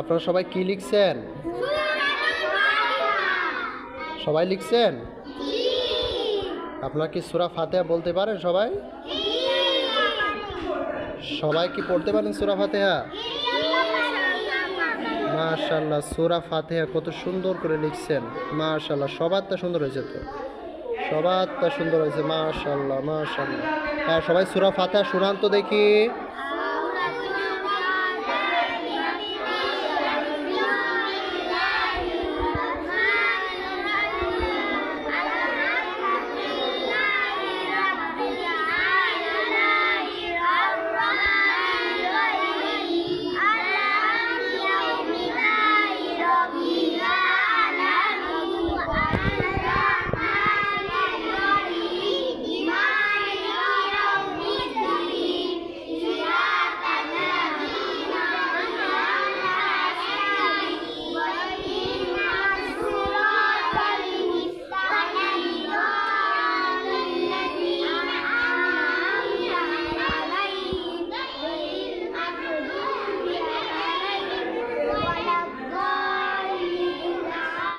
আপনারা সবাই কি লিখছেন? সবাই লিখছেন? আপনারা কি সুরা ফাতেহা বলতে পারেন সবাই? সবাই কি পড়তে পারেন সুরা ফাতেহা? মাশাল্লাহ সুরা ফাতেহা কত সুন্দর করে লিখছেন। মাশাল্লাহ সবারটা সুন্দর হয়েছে তো। সবারটা সুন্দর হয়েছে মাশাল্লাহ মাশাল্লাহ হ্যাঁ সবাই সুরা ফাতেহা শুনান তো দেখি।